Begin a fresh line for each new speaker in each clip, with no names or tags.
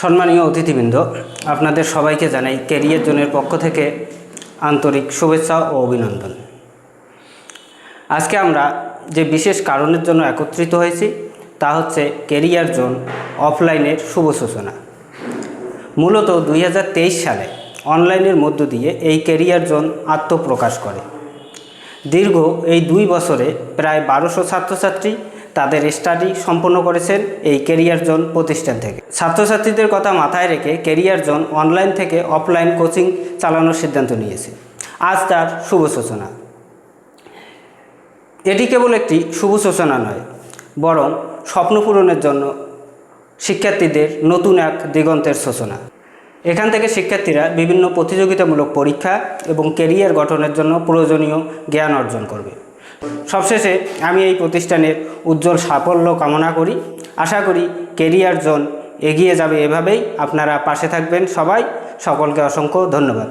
সম্মানীয় অতিথিবৃন্দ, আপনাদের সবাইকে জানাই ক্যারিয়ার জোনের পক্ষ থেকে আন্তরিক শুভেচ্ছা ও অভিনন্দন। আজকে আমরা যে বিশেষ কারণের জন্য একত্রিত হয়েছি, তা হচ্ছে ক্যারিয়ার জোন অফলাইনের শুভ সূচনা। মূলত দুই হাজার তেইশ সালে অনলাইনের মধ্য দিয়ে এই ক্যারিয়ার জোন আত্মপ্রকাশ করে। দীর্ঘ এই দুই বছরে প্রায় বারোশো ছাত্রছাত্রী তাদের স্টাডি সম্পন্ন করেছেন এই ক্যারিয়ার জোন প্রতিষ্ঠান থেকে। ছাত্রছাত্রীদের কথা মাথায় রেখে ক্যারিয়ার জোন অনলাইন থেকে অফলাইন কোচিং চালানোর সিদ্ধান্ত নিয়েছে। আজ তার শুভ সূচনা। এটি কেবল একটি শুভ সূচনা নয়, বরং স্বপ্ন পূরণের জন্য শিক্ষার্থীদের নতুন এক দিগন্তের সূচনা। এখান থেকে শিক্ষার্থীরা বিভিন্ন প্রতিযোগিতামূলক পরীক্ষা এবং কেরিয়ার গঠনের জন্য প্রয়োজনীয় জ্ঞান অর্জন করবে। সবশেষে আমি এই প্রতিষ্ঠানের উজ্জ্বল সাফল্য কামনা করি। আশা করি ক্যারিয়ার জোন এগিয়ে যাবে এভাবেই আপনারা পাশে থাকবেন সবাই। সকলকে অসংখ্য ধন্যবাদ।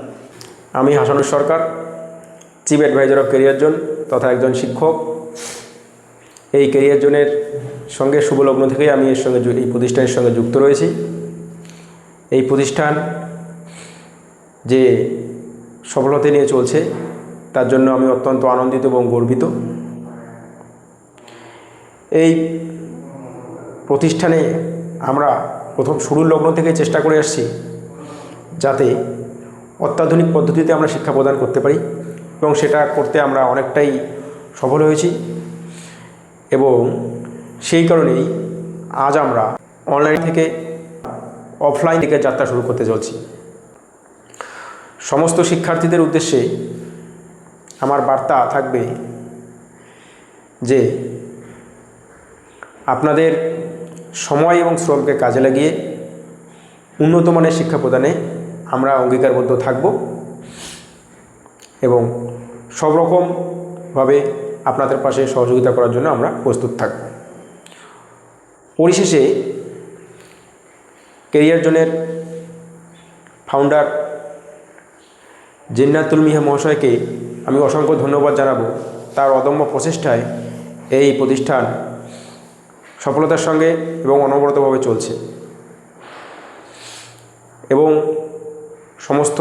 আমি Hasanur Sarkar chief adviser of career zone তথা একজন শিক্ষক। এই কেরিয়ার জোনের সঙ্গে শুভলগ্ন থেকেই আমি এর সঙ্গে এই প্রতিষ্ঠানের সঙ্গে যুক্ত রয়েছি। এই প্রতিষ্ঠান যে সফলতা নিয়ে চলছে তার জন্য আমি অত্যন্ত আনন্দিত এবং গর্বিত। এই প্রতিষ্ঠানে আমরা প্রথম শুরুর লগ্ন থেকে চেষ্টা করে আসছি যাতে অত্যাধুনিক পদ্ধতিতে আমরা শিক্ষা প্রদান করতে পারি এবং সেটা করতে আমরা অনেকটাই সফল হয়েছি এবং সেই কারণেই আজ আমরা অনলাইন থেকে অফলাইন থেকে যাত্রা শুরু করতে চলছি। সমস্ত শিক্ষার্থীদের উদ্দেশ্যে আমার বার্তা থাকবে যে আপনাদের সময় এবং শ্রমকে কাজে লাগিয়ে উন্নত মানের শিক্ষা প্রদানে আমরা অঙ্গীকারবদ্ধ থাকব এবং সব রকমভাবে আপনাদের পাশে সহযোগিতা করার জন্য আমরা প্রস্তুত থাকব। পরিশেষে কেরিয়ার জোনের ফাউন্ডার জিন্নাতুল মিহা মহাশয়কে আমি অসংখ্য ধন্যবাদ জানাব। তার অদম্য প্রচেষ্টায় এই প্রতিষ্ঠান সফলতার সঙ্গে এবং অনবরতভাবে চলছে। এবং সমস্ত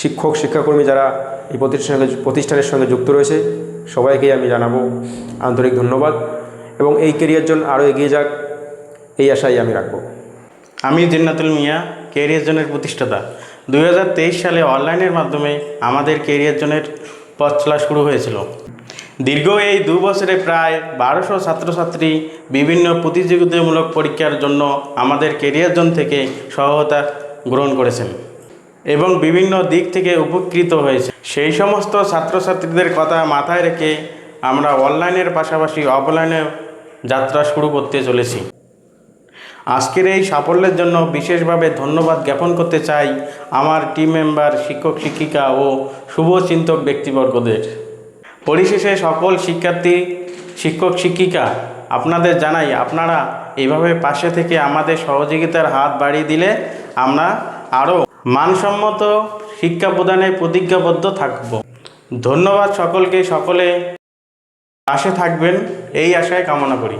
শিক্ষক, শিক্ষাকর্মী যারা এই প্রতিষ্ঠানের প্রতিষ্ঠানের সঙ্গে যুক্ত রয়েছে, সবাইকেই আমি জানাব আন্তরিক ধন্যবাদ এবং এই কেরিয়ার জন্য আরও এগিয়ে যাক, এই আশাই আমি রাখব।
আমি জিন্নাতুল মিয়া ক্যারিয়ার জোনের প্রতিষ্ঠাতা। দুই হাজার তেইশ সালে অনলাইনের মাধ্যমে আমাদের ক্যারিয়ার জোনের পথ চলা শুরু হয়েছিল। দীর্ঘ এই দু বছরে প্রায় বারোশো ছাত্রছাত্রী বিভিন্ন প্রতিযোগিতামূলক পরীক্ষার জন্য আমাদের ক্যারিয়ার জোন থেকে সহায়তা গ্রহণ করেছেন এবং বিভিন্ন দিক থেকে উপকৃত হয়েছে। সেই সমস্ত ছাত্রছাত্রীদের কথা মাথায় রেখে আমরা অনলাইনের পাশাপাশি অফলাইনে যাত্রা শুরু করতে চলেছি। আজকের এই সাফল্যের জন্য বিশেষভাবে ধন্যবাদ জ্ঞাপন করতে চাই আমার টিম মেম্বার শিক্ষক, শিক্ষিকা ও শুভচিন্তক ব্যক্তিবর্গদের। পরিশেষে সকল শিক্ষার্থী, শিক্ষক, শিক্ষিকা, আপনাদের জানাই আপনারা এইভাবে পাশে থেকে আমাদের সহযোগিতার হাত বাড়িয়ে দিলে আমরা আরও মানসম্মত শিক্ষা প্রদানে প্রতিজ্ঞাবদ্ধ থাকব। ধন্যবাদ সকলকে, সকলে পাশে থাকবেন, এই আশায় কামনা করি।